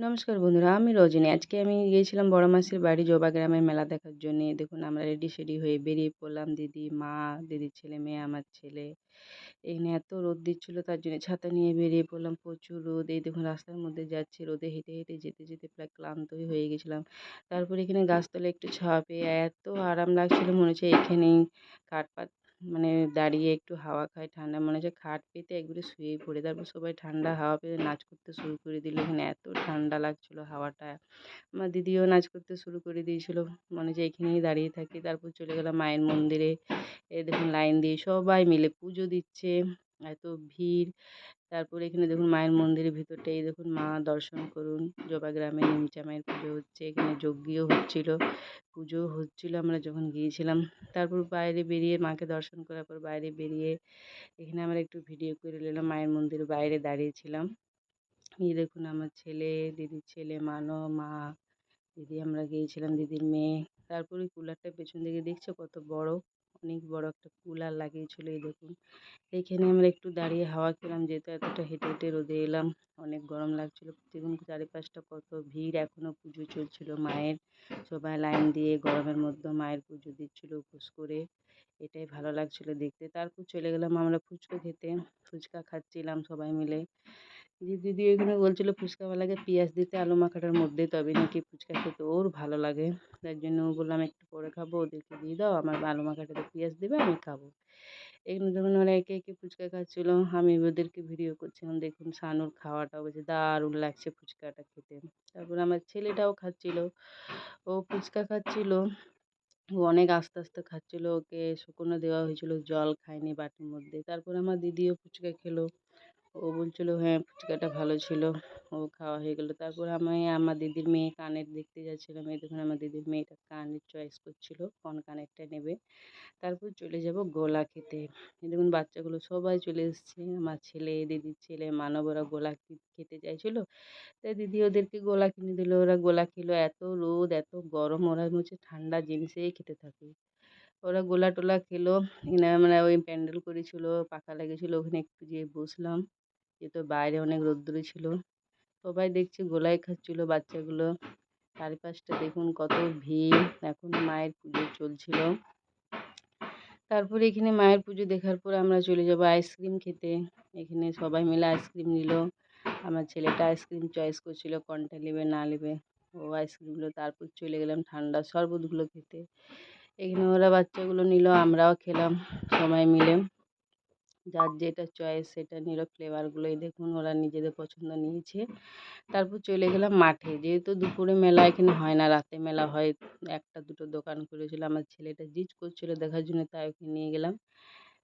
নমস্কার বন্ধুরা, আমি রজনী। আজকে আমি গিয়েছিলাম বড় মাসির বাড়ি জোবা গ্রামের মেলা দেখার জন্যে। দেখুন, আমরা রেডি সেডি হয়ে বেরিয়ে পড়লাম। দিদি, মা দিদির ছেলে, মেয়ে, আমার ছেলে। এখানে এত রোদ দিচ্ছিল, তার জন্য ছাতা নিয়ে বেরিয়ে পড়লাম। প্রচুর রোদ। এই দেখুন, রাস্তার মধ্যে যাচ্ছি। রোদে হেঁটে হেঁটে যেতে যেতে প্রায় ক্লান্তই হয়ে গেছিলাম। তারপরে এখানে গাছতলায় একটু ছাওয়া পেয়ে এত আরাম লাগছিল, মনে হচ্ছে এখানেই কাঠ মানে দাঁড়িয়ে একটু হাওয়া খাই ঠান্ডা মনে হচ্ছে খাট পেতে একবারে শুয়েই পড়ে। তারপর সবাই ঠান্ডা হাওয়া পেয়ে নাচ করতে শুরু করে দিল। এখানে এত ঠান্ডা লাগছিল হাওয়াটা। আমার দিদিও নাচ করতে শুরু করে দিয়েছিল। মনে হচ্ছে এখানেই দাঁড়িয়ে থাকি। তারপর চলে গেলাম মায়ের মন্দিরে। এ দেখুন লাইন দিয়ে সবাই মিলে পুজো দিচ্ছে। এত ভিড়। তারপরে এখানে দেখুন মায়ের মন্দিরের ভিতরটা এই দেখুন মা দর্শন করুন। জবা গ্রামে নিমচা মায়ের পুজো হচ্ছে, এখানে যজ্ঞও হচ্ছিল পুজো হচ্ছিল, আমরা যখন গিয়েছিলাম। তারপর বাইরে বেরিয়ে মাকে দর্শন করার পর বাইরে বেরিয়ে এখানে আমরা একটু ভিডিও করে নিলাম, মায়ের মন্দিরের বাইরে দাঁড়িয়েছিলাম এই দেখুন আমার ছেলে, দিদির ছেলে মানো, মা, দিদি আমরা গিয়েছিলাম, দিদির মেয়ে। তারপরে কুলারটা পেছন দিকে দেখছ কত বড়? অনেক বড় একটা কুলার লাগিয়েছিল, এই দেখুন। এইখানে আমরা একটু দাঁড়িয়ে হাওয়া খেলাম, যেহেতু এতটা হেঁটে হেঁটে রোদে এলাম, অনেক গরম লাগছিল। দেখুন চারিপাশটা কত ভিড় এখনও পুজো চলছিল। মায়ের সবাই লাইন দিয়ে গরমের মধ্যে মায়ের পুজো দিচ্ছিল, উপোস করে। এটাই ভালো লাগছিল দেখতে। তারপর চলে গেলাম আমরা ফুচকা খেতে। ফুচকা খাচ্ছিলাম সবাই মিলে। যে দিদি এখানে বলছিলো ফুচকাওয়ালাকে পেঁয়াজ দিতে আলু মাখাটার মধ্যে তবে নাকি ফুচকা খেতে ওর ভালো লাগে। তার জন্য বললাম একটু পরে খাব, ওদেরকে দিয়ে দাও, আমার আলু মাখাটাতে পেঁয়াজ দেবে, আমি খাব। এখানে যখন ওরা একে একে ফুচকা খাচ্ছিলো, আমি ওদেরকে ভিডিও করছিলাম, দেখুন সানুর খাওয়াটাও বলছে দারুণ লাগছে ফুচকাটা খেতে। তারপর আমার ছেলেটাও খাচ্ছিল, ও ফুচকা খাচ্ছিল, ও অনেক আস্তে আস্তে খাচ্ছিল, ওকে শুকনো দেওয়া হয়েছিল, জল খায়নি বাটির মধ্যে। তারপর আমার দিদিও ফুচকা খেলো। ও বলছিলো হ্যাঁ ফুচকাটা ভালো ছিল, ও খাওয়া হয়ে গেলো। তারপর আমি আমার দিদির মেয়ে কানের দেখতে যাচ্ছিলাম, এই দেখুন আমার দিদির মেয়েটা কানের চয়েস করছিল, কোন কানেরটা নেবে। তারপর চলে যাব গোলা খেতে। দেখুন বাচ্চাগুলো সবাই চলে এসছে, আমার ছেলে, দিদির ছেলে, মানব ওরা গোলা খেতে চাইছিলো। তাই দিদি ওদেরকে গোলা কিনে দিল, ওরা গোলা খেলো। এত রোদ, এত গরম, ওরা হচ্ছে ঠান্ডা জিনিসেই খেতে থাকে। ওরা গোলা টোলা খেলো আমরা ওই প্যান্ডেল করেছিল, পাখা লেগেছিলো ওখানে একটু যেয়ে বসলাম। যেহেতু বাইরে অনেক রোদ্দুরে ছিল। সবাই দেখছি গোলাই খাচ্ছিল বাচ্চাগুলো। চারিপাশটা দেখুন কত ভিড়। এখন মায়ের পুজো চলছিল। তারপরে এখানে মায়ের পুজো দেখার পর আমরা চলে যাব আইসক্রিম খেতে। এখানে সবাই মিলে আইসক্রিম নিল। আমার ছেলেটা আইসক্রিম চয়েস করছিল, কোনটা নেবে, না নেবে। ও আইসক্রিমগুলো তারপর চলে গেলাম ঠান্ডা শরবতগুলো খেতে। এখানে ওরা বাচ্চাগুলো নিল, আমরাও খেলাম সবাই মিলে। যার যেটা চয়েস সেটা নিল ফ্লেভারগুলো এই দেখুন, ওরা নিজেদের পছন্দ নিয়েছে। তারপর চলে গেলাম মাঠে। যেহেতু দুপুরে মেলা এখানে হয় না, রাতে মেলা হয়, একটা দুটো দোকান খুলেছিল আমার ছেলেটা জিজ করছিল, দেখার জন্য তাই ওকে নিয়ে গেলাম।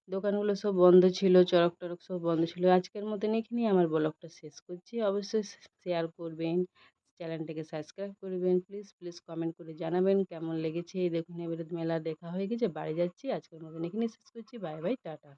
দোকানগুলো সব বন্ধ ছিল চরক টরক সব বন্ধ ছিল। আজকের মতন এখানেই আমার ব্লগটা শেষ করছি। অবশ্যই শেয়ার করবেন চ্যানেলটাকে সাবস্ক্রাইব করবেন। প্লিজ প্লিজ কমেন্ট করে জানাবেন কেমন লেগেছে। এই দেখুন, এবারে মেলা দেখা হয়ে গেছে, বাড়ি যাচ্ছি। আজকের মতন এখানেই শেষ করছি। Bye bye tata.